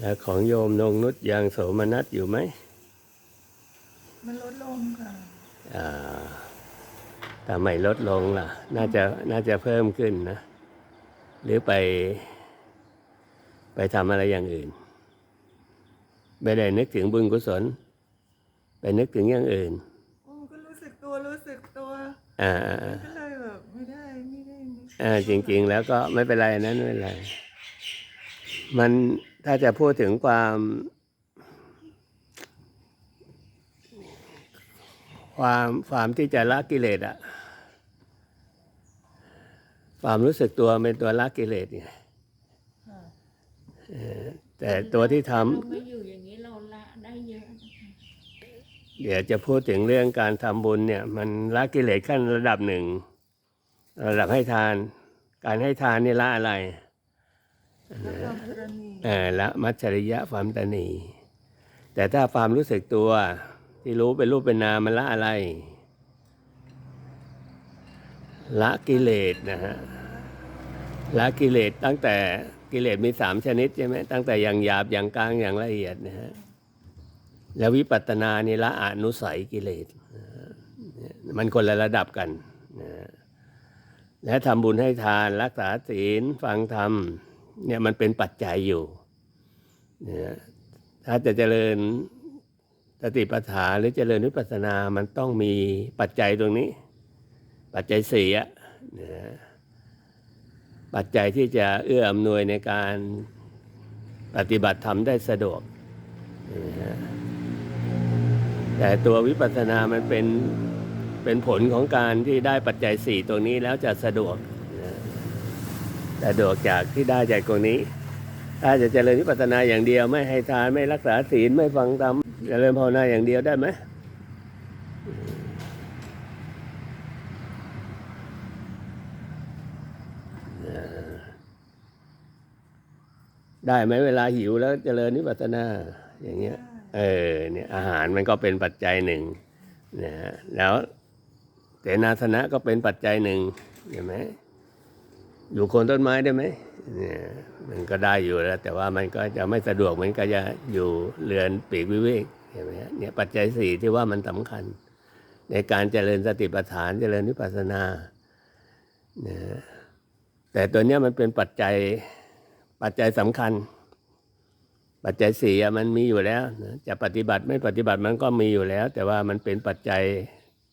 แล้วของโยมนงนุชยังโสมนัสอยู่ไหม มันลดลงค่ะอ่าถ้าไม่ลดลงล่ะ น่าจะน่าจะเพิ่มขึ้นนะ หรือไป ไปทำอะไรอย่างอื่น ไม่ได้นึกถึงบุญกุศล ไปนึกถึงอย่างอื่นโอ้ก็รู้สึกตัวรู้สึกตัวอ่าก็เลยแบบไม่ได้ไม่ได้นึกอ่าจริง ๆ แล้วก็ไม่เป็นไรนั้นไม่เป็นไรมัน ถ้าจะพูดถึงความ ความความที่จะละกิเลสอะความรู้สึกตัวเป็นตัวละกิเลสไงค่ะแต่ตัวที่ทำเราไม่อยู่อย่างนี้เราละได้เยอะนะคะเดี๋ยวจะพูดถึงเรื่องการทำบุญเนี่ย มันละกิเลสขั้นระดับหนึ่ง ระดับให้ทาน การให้ทานนี่ละอะไร เออละมัจฉริยะความตนี แต่ถ้าความรู้สึกตัว ที่รู้เป็นรูปเป็นนามมันละอะไร ละกิเลสนะฮะละกิเลสตั้งแต่กิเลสมีสามชนิดใช่ไหมตั้งแต่อย่างหยาบอย่างกลางอย่างละเอียดนะฮะแล้ววิปัสสนานี่ละอนุสัยกิเลสมันคนละระดับกันนะฮะและทำบุญให้ทานรักษาศีลฟังธรรม เนี่ยมันเป็นปัจจัยอยู่เนี่ยถ้าจะเจริญสติปัฏฐานหรือเจริญวิปัสสนา มันต้องมีปัจจัยตรงนี้ ปัจจัยสี่อะนะปัจจัยที่จะเอื้ออำนวยในการปฏิบัติธรรมได้สะดวกนะแต่ตัววิปัสสนามันเป็นเป็นผลของการที่ได้ปัจจัยสี่ตรงนี้แล้วจะสะดวก สะดวกจากที่ได้จากตรงนี้ ถ้าจะเจริญวิปัสสนาอย่างเดียว ไม่ให้ทานไม่รักษาศีลไม่ฟังธรรมเจริญภาวนาอย่างเดียวได้ไหมได้ไหมเวลาหิวแล้วเจริญวิปัสสนาอย่างเงี้ย เออเนี่ยอาหารมันก็เป็นปัจจัยหนึ่งนะฮะแล้วเสนาสนะก็เป็นปัจจัยหนึ่งเห็นไหม อยู่โคนต้นไม้ได้ไหมเนี่ยมันก็ได้อยู่แล้ว แต่ว่ามันก็จะไม่สะดวกเหมันก็จะอยู่เรือนปีกวิเวกเห็นไหมฮะเนี่ยปัจจัยสี่ที่ว่ามันสำคัญ ในการเจริญสติปัฏฐานเจริญวิปัสสนานะแต่ตัวเนี้ยมันเป็นปัจจัยปัจจัยสำคัญ ปัจจัยสี่มันมีอยู่แล้ว จะปฏิบัติไม่ปฏิบัติมันก็มีอยู่แล้ว แต่ว่ามันเป็นปัจจัย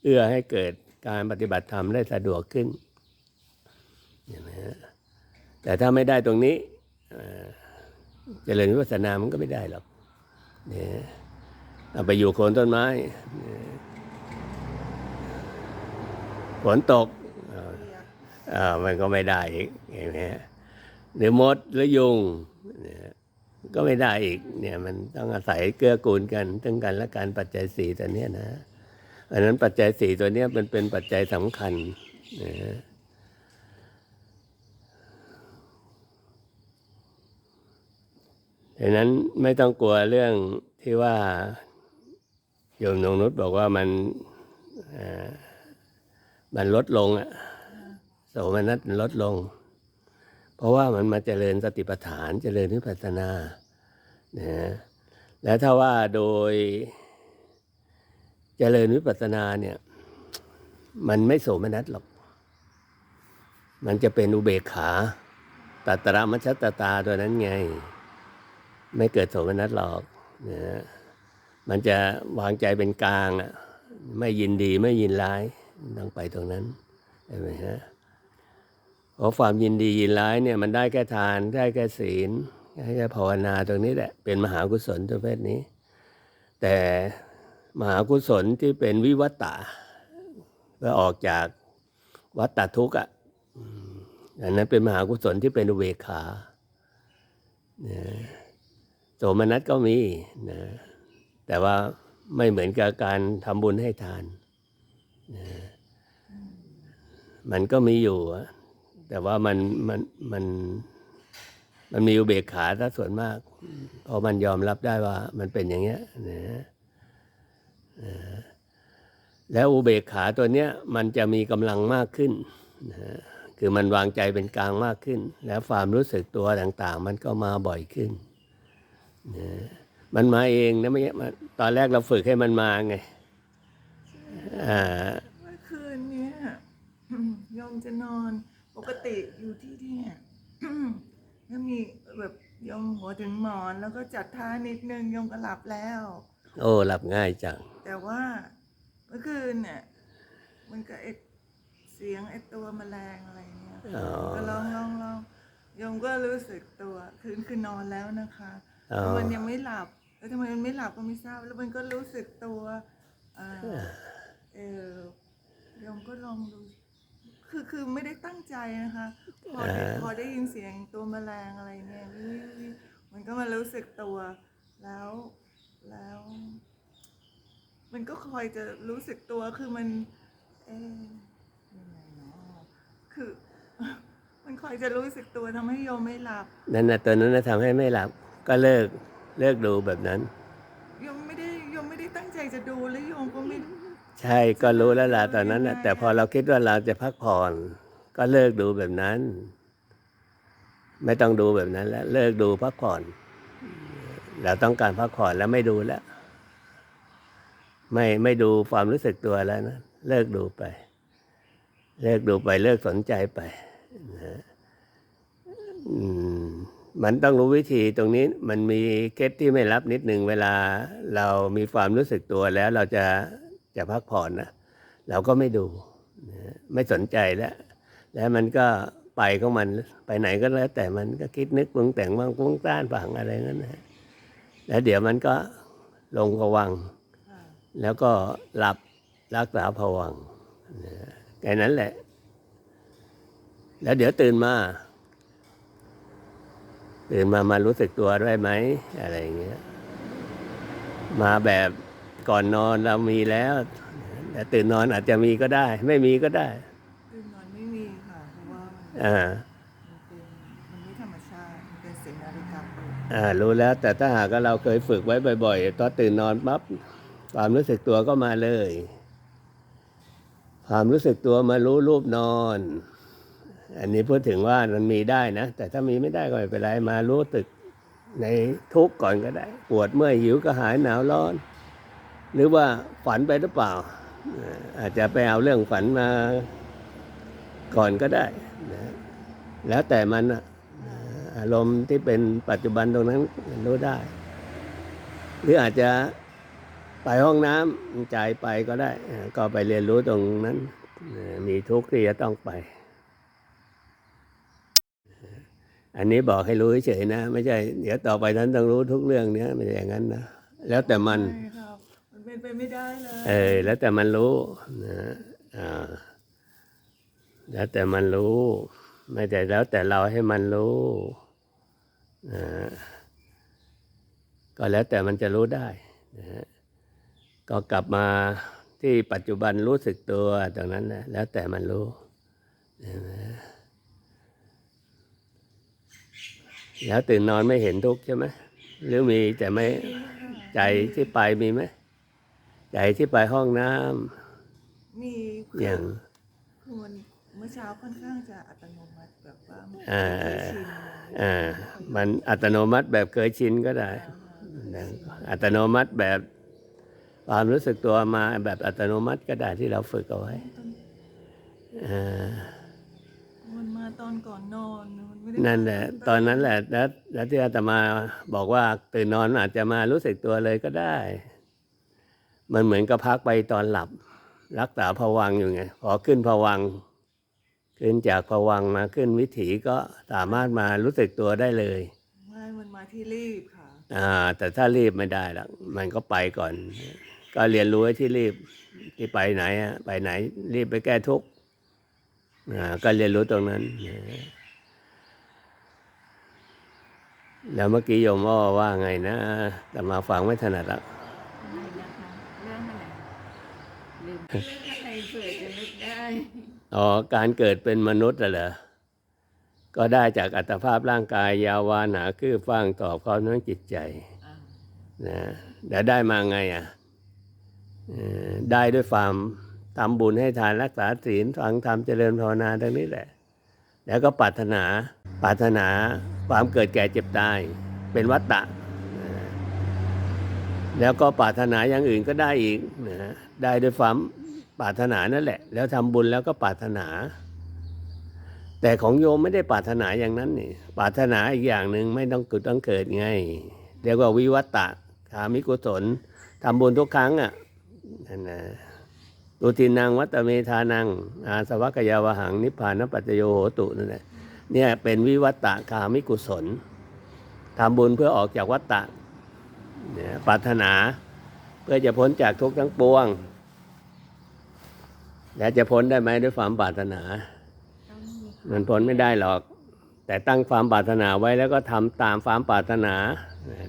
เอื้อให้เกิดการปฏิบัติธรรมได้สะดวกขึ้น นไหมฮะแต่ถ้าไม่ได้ตรงนี้เอ่อเจริญวิปัสสนามันก็ไม่ได้หรอกเนี่ยเอาไปอยู่โคนต้นไม้ฝนตกอ่อเอ่อมันก็ไม่ได้อีกเห็นไหมหรือมดหรือยุงเนี่ยก็ไม่ได้อีกเนี่ยมันต้องอาศัยเกื้อกูลกันทั้งกันและการปัจจัยสี่ตัวเนี้ยนะอันนั้นปัจจัยสี่ตัวเนี้ยมันเป็นปัจจัยสำคัญนะ ดังนั้นไม่ต้องกลัวเรื่องที่ว่าโยมนงนุชบอกว่ามันมันลดลงอะโสมนัสมันลดลง เพราะว่ามันมาเจริญสติปัฏฐานเจริญวิปัสสนานะแล้วถ้าว่าโดยเจริญวิปัสสนาเนี่ย มันไม่โสมนัสหรอก มันจะเป็นอุเบกขาตัตระมัชชตตาตัวนั้นไง ไม่เกิดโสมนัสหรอกนะมันจะวางใจเป็นกลางอะไม่ยินดีไม่ยินร้ายต้องไปตรงนั้นเห็นไหมฮะเพราะความยินดียินร้ายเนี่ยมันได้แค่ทานได้แค่ศีลได้แค่ภาวนาตรงนี้แหละเป็นมหากุศลประเภทนี้ แต่มหากุศลที่เป็นวิวัตตะเพื่อออกจากวัตตทุกข์อะอันนั้นเป็นมหากุศลที่เป็นเบกขาเนะโสมนัสก็มีนะแต่ว่าไม่เหมือนกับการทำบุญให้ทานนะมันก็มีอยู่ แต่ว่ามันมันมันมันมีอุเบกขาถ้าส่วนมากเพราะมันยอมรับได้ว่า มันเป็นอย่างเงี้ยนะแล้วอุเบกขาตัวเนี้ยมันจะมีกำลังมากขึ้นนะคือมันวางใจเป็นกลางมากขึ้น แล้วความรู้สึกตัวต่าง ๆ มันก็มาบ่อยขึ้น มันมาเองนะไม่ใช่มาตอนแรกเราฝึกให้มันมาไงอ่าเมื่อคืนเนี้ยโยมจะนอนปกติอยู่ที่เนี่ยแล้วมีแบบโยมหัวถึงหมอนแล้วก็จัดท่านิดนึงโยมก็หลับแล้ว โอ้หลับง่ายจัง แต่ว่าเมื่อคืนเนี่ยมันก็ไอเสียงไอตัวแมลงอะไรเนี่ยอ๋อก็ลองลองลองโยมก็รู้สึกตัวคืนคือนอนแล้วนะคะ อ๋อแต่มันยังไม่หลับ แล้วทำไมมันไม่หลับก็ไม่ทราบ แล้วมันก็รู้สึกตัวอ่าเออโยมก็ลองดู คือคือไม่ได้ตั้งใจนะคะ พอได้อ่าพอได้ยินเสียงตัวแมลงอะไรเนี่ยวิววิวมันก็มารู้สึกตัว แล้วแล้ว มันก็คอยจะรู้สึกตัวคือมัน เอ๊ะยังไงเนาะคือ มันคอยจะรู้สึกตัวทำให้โยมไม่หลับ นั่นนะตัวนั้นนะทำให้ไม่หลับ ก็เลิกเลิกดูแบบนั้น โยมไม่ได้โยมไม่ได้ตั้งใจจะดูแล้วโยมก็ไม่ใช่ก็รู้แล้วล่ะตอนนั้นนะแต่พอเราคิดว่าเราจะพักผ่อน ก็เลิกดูแบบนั้น ไม่ต้องดูแบบนั้น แล้วเลิกดูพักผ่อน เราต้องการพักผ่อนแล้วไม่ดูแล้ว ไม่ไม่ดูความรู้สึกตัวแล้วนะเลิกดูไป เลิกดูไปเลิกสนใจไปนะอืม มันต้องรู้วิธีตรงนี้มันมีเคล็ดที่ไม่รับนิดหนึ่งเวลาเรามีความรู้สึกตัวแล้วเราจะจะพักผ่อนนะเราก็ไม่ดูไม่สนใจแล้ว แล้วมันก็ไปของมันไปไหนก็แล้ว แต่มันก็คิดนึกปรุงแต่งบ้างปรุงต้านฝังอะไรนั้นนะแล้วเดี๋ยวมันก็ลงผวัง แล้วก็หลับรักษาผวังแค่นั้นแหละ แล้วเดี๋ยวตื่นมา ตื่นมามารู้สึกตัวด้วยไหมอะไรอย่างเงี้ย มาแบบก่อนนอนเรามีแล้วแต่ตื่นนอนอาจจะมีก็ได้ ไม่มีก็ได้ตื่นนอนไม่มีค่ะเพราะว่ามันอ่ามันเป็นมันไม่ธรรมชาติมันเป็นเสียงนาฬิกาปลุกอ่ารู้แล้ว แต่ถ้าหากว่าเราเคยฝึกไว้บ่อย ๆ ตอนตื่นนอนปั๊บความรู้สึกตัวก็มาเลย ความรู้สึกตัวมารู้รูปนอน อันนี้พูดถึงว่ามันมีได้นะ แต่ถ้ามีไม่ได้ก็ไม่เป็นไรมารู้ตึกในทุกข์ก่อนก็ได้ ปวดเมื่อยหิวก็หายหนาวร้อน หรือว่าฝันไปหรือเปล่า อาจจะไปเอาเรื่องฝันมาก่อนก็ได้นะแล้วแต่มันอารมณ์ที่เป็นปัจจุบันตรงนั้นรู้ได้ หรืออาจจะไปห้องน้ำใจไปก็ได้ ก็ไปเรียนรู้ตรงนั้น มีทุกข์ที่จะต้องไป อันนี้บอกให้รู้เฉยๆนะ ไม่ใช่ เดี๋ยวต่อไปนั้นต้องรู้ทุกเรื่องเนี้ยไม่ใช่อย่างนั้นนะแล้วแต่มันใช่ครับมันเป็นไปไม่ได้เลยเออแล้วแต่มันรู้นะอ่าแล้วแต่มันรู้ ไม่แต่แล้วแต่เราให้มันรู้นะก็แล้วแต่มันจะรู้ได้นะฮะก็กลับมาที่ปัจจุบันรู้สึกตัวตรงนั้นนะแล้วแต่มันรู้นะ แล้วตื่นนอนไม่เห็นทุกข์ใช่ไหมหรือมีแต่ไม่ใจที่ไปมีไหมใจที่ไปห้องน้ำมีอย่างคือมันเมื่อเช้าค่อนข้างจะอัตโนมัติแบบว่ามันอ่าเคยชินอ่ามันอัตโนมัติแบบเคยชินก็ได้นะอัตโนมัติแบบความรู้สึกตัวมาแบบอัตโนมัติก็ได้ที่เราฝึกเอาไว้อ่ามันมา ตอนก่อนนอนมันไม่ได้นั่นแหละตอนนั้นแหละแล้วแล้วที่อาตมาบอกว่าตื่นนอนอาจจะมารู้สึกตัวเลยก็ได้ มันเหมือนกับพักไปตอนหลับ รักษาภวังค์อยู่ไงพอขึ้นภวังค์ขึ้นจากภวังค์มาขึ้นวิถีก็สามารถมารู้สึกตัวได้เลยไม่มันมาที่รีบค่ะอ่าแต่ถ้ารีบไม่ได้หรอกมันก็ไปก่อน ก็เรียนรู้ไว้ที่รีบที่ไปไหนอะไปไหน รีบไปแก้ทุกข์อ่า ก็เรียนรู้ตรงนั้น แล้วเมื่อกี้โยมว่าว่าไงนะแต่มาฟังไม่ถนัดละอะไรนะคะเรื่องอะไรลืมเรื่องอะไรเผื่อจะนึกได้อ๋อ การเกิดเป็นมนุษย์น่ะเหรอ ก็ได้จากอัตภาพร่างกาย ยาววานหนาคืบฟังตอบความน้องจิตใจอ่านะแล้วได้มาไงอะเอ่อได้ด้วยความ ทำบุญให้ทานรักษาศีลฟังธรรมเจริญภาวนาทั้งนี้แหละ แล้วก็ปรารถนาปรารถนาความเกิดแก่เจ็บตายเป็นวัตตะ แล้วก็ปรารถนาอย่างอื่นก็ได้อีกนะฮะได้ด้วยความปรารถนานั่นแหละ แล้วทำบุญแล้วก็ปรารถนา แต่ของโยมไม่ได้ปรารถนาอย่างนั้นนี่ปรารถนาอีกอย่างหนึ่งไม่ต้องเกิดต้องเกิดไงเรียกว่าวิวัตตะคามิกุศลทำบุญทุกครั้งอะนั่นนะ ตุตินังวัตเมธานัง อาสวัคยาวหัง นิพพานปัจโยโหตุนั่นแหละเนี่ยเป็นวิวัตตะคามิกุศลทำบุญเพื่อออกจากวัตตะเนี่ยปรารถนาเพื่อจะพ้นจากทุกข์ทั้งปวง แล้วจะพ้นได้ไหมด้วยความปรารถนา มันพ้นไม่ได้หรอก แต่ตั้งความปรารถนาไว้แล้วก็ทำตามความปรารถนา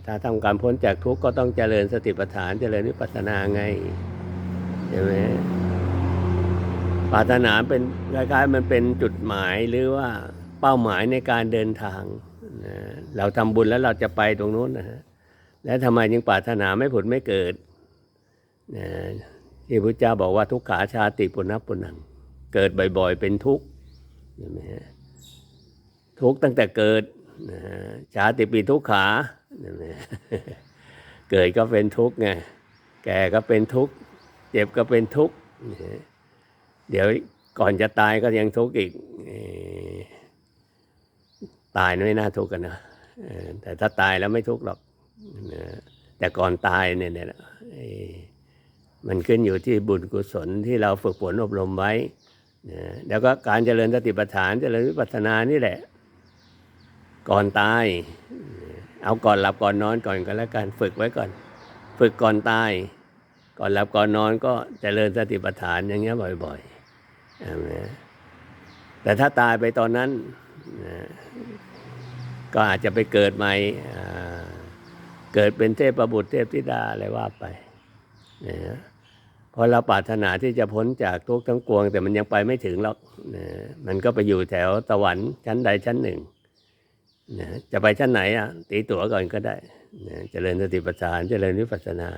ถ้าทำการพ้นจากทุกข์ก็ต้องเจริญสติปัฏฐานเจริญวิปัสสนาไงใช่ไหม ปรารถนาเป็นคล้ายๆมันเป็นจุดหมายหรือว่าเป้าหมายในการเดินทางนะเราทำบุญแล้วเราจะไปตรงนู้นนะฮะแล้วทำไมยังปรารถนาไม่ผุดไม่เกิดนะที่พระเจ้าบอกว่าทุกขาชาติปุณณปุนังเกิดบ่อย ๆ เป็นทุกข์ใช่ไหมฮะทุกข์ตั้งแต่เกิดนะชาติปีทุกขาใช่ไหมเกิดก็เป็นทุกข์ไงแก่ก็เป็นทุกข์เจ็บก็เป็นทุกข์ เดี๋ยวก่อนจะตายก็ยังทุกข์อีก ตายไม่น่าทุกข์กันนะแต่ถ้าตายแล้วไม่ทุกข์หรอกแต่ก่อนตายเนี่ยเนี่ยมันขึ้นอยู่ที่บุญกุศลที่เราฝึกฝนอบรมไว้แล้วก็การเจริญสติปัฏฐานเจริญวิปัสสนานี่แหละ ก่อนตาย เอาก่อนหลับก่อนนอนก่อนก็แล้วกันฝึกไว้ก่อน ฝึกก่อนตาย ก่อนหลับก่อนนอนก็เจริญสติปัฏฐานอย่างเงี้ยบ่อย ๆ แต่ถ้าตายไปตอนนั้น ก็อาจจะไปเกิดใหม่เกิดเป็นเทพประบุตรเทพธิดาอะไรว่าไปนะเพราะเราปรารถนาที่จะพ้นจากทุกข์ทั้งปวง แต่มันยังไปไม่ถึงหรอกนะมันก็ไปอยู่แถวสวรรค์ชั้นใดชั้นหนึ่งนะจะไปชั้นไหนอะตีตั๋วก่อนก็ได้นะเจริญสติปัฏฐานเจริญวิปัสสนา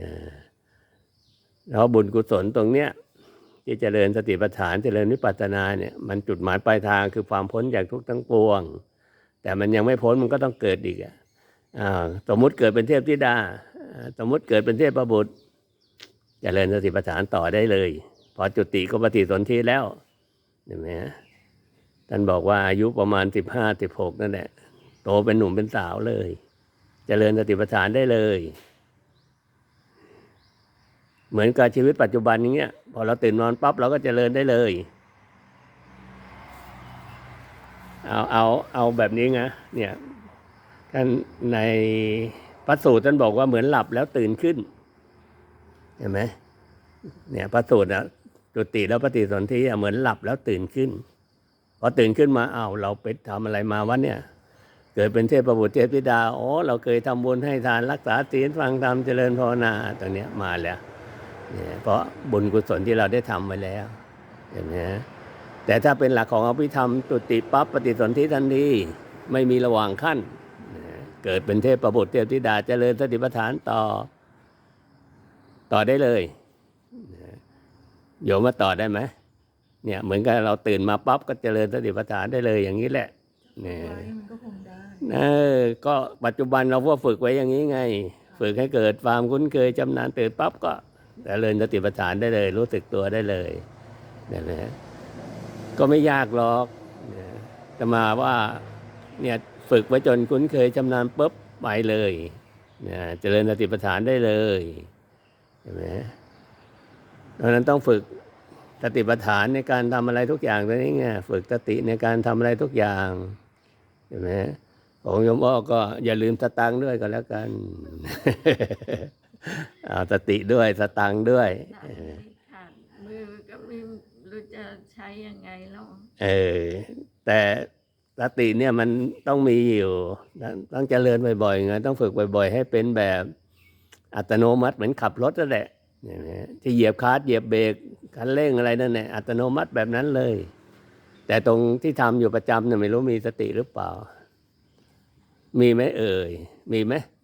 นะแล้วบุญกุศลตรงเนี้ย ที่เจริญสติปัฏฐานเจริญวิปัสสนาเนี่ยมันจุดหมายปลายทางคือความพ้นจากทุกข์ทั้งปวง แต่มันยังไม่พ้นมันก็ต้องเกิดอีกอะอ่าสมมุติเกิดเป็นเทพธิดา สมมุติเกิดเป็นเทพประบุตรเจริญสติปัฏฐานต่อได้เลย พอจุติก็ปฏิสนธิแล้วเห็นไหมฮะท่านบอกว่าอายุประมาณสิบห้าสิบหกนั่นแหละโตเป็นหนุ่มเป็นสาวเลยเจริญสติปัฏฐานได้เลย เหมือนกับชีวิตปัจจุบันอย่างเงี้ยพอเราตื่นนอนปั๊บเราก็เจริญได้เลย เอาเอาเอาแบบนี้ไงเนี่ยท่านในพระสูตรท่านบอกว่าเหมือนหลับแล้วตื่นขึ้น เห็นไหมเนี่ยพระสูตรนะจุติแล้วปฏิสนธิเหมือนหลับแล้วตื่นขึ้นพอตื่นขึ้นมาเอ้าเราไปทำอะไรมาวะเนี่ย เกิดเป็นเทพบุตรเทพธิดาอ๋อเราเคยทำบุญให้ทานรักษาศีลฟังธรรมเจริญภาวนาตรงเนี้ยมาแล้ว เนี่ยเพราะบุญกุศลที่เราได้ทำไว้แล้วเห็นไหมแต่ถ้าเป็นหลักของอภิธรรมจุติปั๊บปฏิสนธิทันทีไม่มีระหว่างขั้นเนี่ยเกิดเป็นเทพบุตรเทพธิดาเจริญสติปัฏฐานต่อ ต่อได้เลยโยมมาต่อได้ไหมเนี่ยเหมือนกับเราตื่นมาปั๊บก็เจริญสติปัฏฐานได้เลยอย่างนี้แหละเนี่ยไว้มันก็คงได้เออก็ปัจจุบันเราก็ฝึกไว้อย่างนี้ไง ฝึกให้เกิดความคุ้นเคยจำนานตื่นปั๊บก็ เริญสติปัฏฐานได้เลย รู้สึกตัวได้เลยนี่นะก็ไม่ยากหรอกแต่มาว่าเนี่ยฝึกไว้จนคุ้นเคยชำนาญปุ๊บไปเลยเนี่ยเจริญสติปัฏฐานได้เลยเห็นไหมดังนั้นต้องฝึกสติปัฏฐานในการทำอะไรทุกอย่างตัวนี้ไงฝึกสติในการทำอะไรทุกอย่างเห็นไหมของโยมอ้อก็อย่าลืมสตังด้วยก็แล้วกัน เอาสติด้วยสตังค์ด้วย หนักขาดมือก็ไม่รู้จะใช้ยังไงแล้วเออ แต่สติเนี่ยมันต้องมีอยู่ต้องเจริญบ่อยๆไงต้องฝึกบ่อย ๆ ให้เป็นแบบอัตโนมัติเหมือนขับรถนั่นแหละเนี่ยนะที่เหยียบคลัสเหยียบเบรกคันเร่งอะไรนั่นแหละอัตโนมัติแบบนั้นเลย แต่ตรงที่ทำอยู่ประจำเนี่ยไม่รู้มีสติหรือเปล่า มีไหมเอ่ย มีไหมอ่า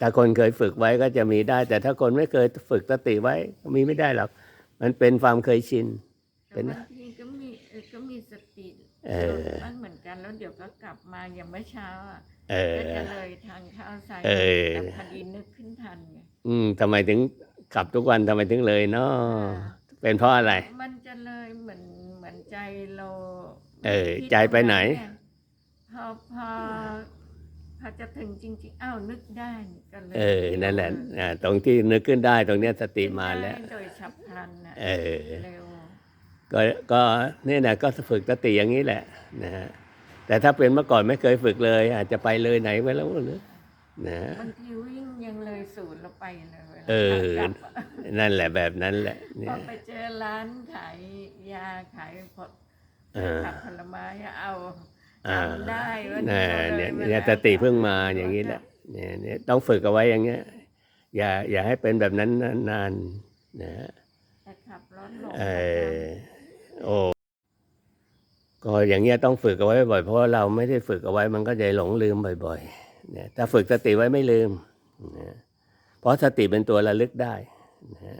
ถ้าคนเคยฝึกไว้ก็จะมีได้ แต่ถ้าคนไม่เคยฝึกสติไว้ก็มีไม่ได้หรอก มันเป็นความเคยชินแต่เป็นบางทีก็มีเออก็มีสติเออมันเหมือนกันแล้วเดี๋ยวก็กลับมาอย่างเมื่อเช้าอะเออก็จะเลยทานข้าวใส่เออแต่พอดีนึกขึ้นทันไงอืมทำไมถึงขับทุกวันทำไมถึงเลยเนาะเป็นเพราะอะไร มันจะเลยเหมือนเหมือนใจเรา เออคิดใจไปไหนตรงพอพอพ อจะถึงจริงๆอ้าวนึกได้ก็เลยเออนั่นแหละอ่าตรงที่นึกขึ้นได้ตรงเนี้ยสติมาแล้วได้โดยฉับพลันนะเออเร็วก็ก็นี่นะก็ฝึกสติอย่างนี้แหละนะฮะแต่ถ้าเป็นเมื่อก่อนไม่เคยฝึกเลย อาจจะไปเลยไหนไปแล้วหรือนะฮะบางทีวิ่งยังเลยศูนย์เราไปเลยวลาเออขากลับอะนั่นแหละแบบนั้นแหละพเนี่อยไปเจอร้านขายยาขายผลอ่าผักผลไม้เอา อ่าจำได้ว่าน่ะราเนี่ยลเนี่ยวสลติเพิ่งมาอย่างนี้แหละเนี่ยเนี่ยต้องฝึกเอาไว้อย่างเงี้ย อย่าอย่าให้เป็นแบบนั้นนานๆนะฮะแต่ขับรถหลงเออโอ้ก็อย่างเงี้ยต้องฝึกเอาไว้บ่อยเพราะว่าเราไม่ได้ฝึกเอาไว้มันก็จะหลงลืมบ่อยๆเนี่ยถ้าฝึกสติไว้ไม่ลืมนะเพราะสติเป็นตัวระลึกได้นะ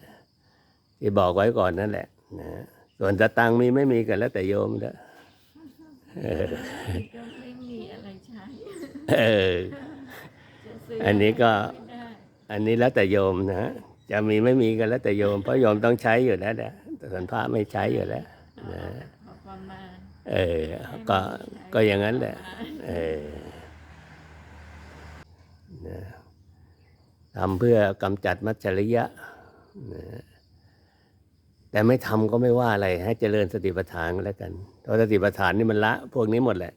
ที่บอกไว้ก่อนนั่นแหละนะส่วนสตังค์มีไม่มีกันแล้วแต่โยมแล้วเออ ก็ไม่มีอะไรใช้เออจะซื้อันนี้ก็ไม่ได้อันนี้แล้วแต่โยมนะ จะมีไม่มีกันแล้วแต่โยม เพราะโยมต้องใช้อยู่แล้วนะแต่ส่วนพระไม่ใช้อยู่แล้วเอานะพอประมาณเออ ก็ ก็อย่างนั้นแหละ เออนะทำเพื่อกำจัดมัจฉริยะนะแต่ไม่ทำก็ไม่ว่าอะไร ให้เจริญสติปัฏฐานก็แล้วกัน เพราะสติปัฏฐานนี่มันละ พวกนี้หมดแหละ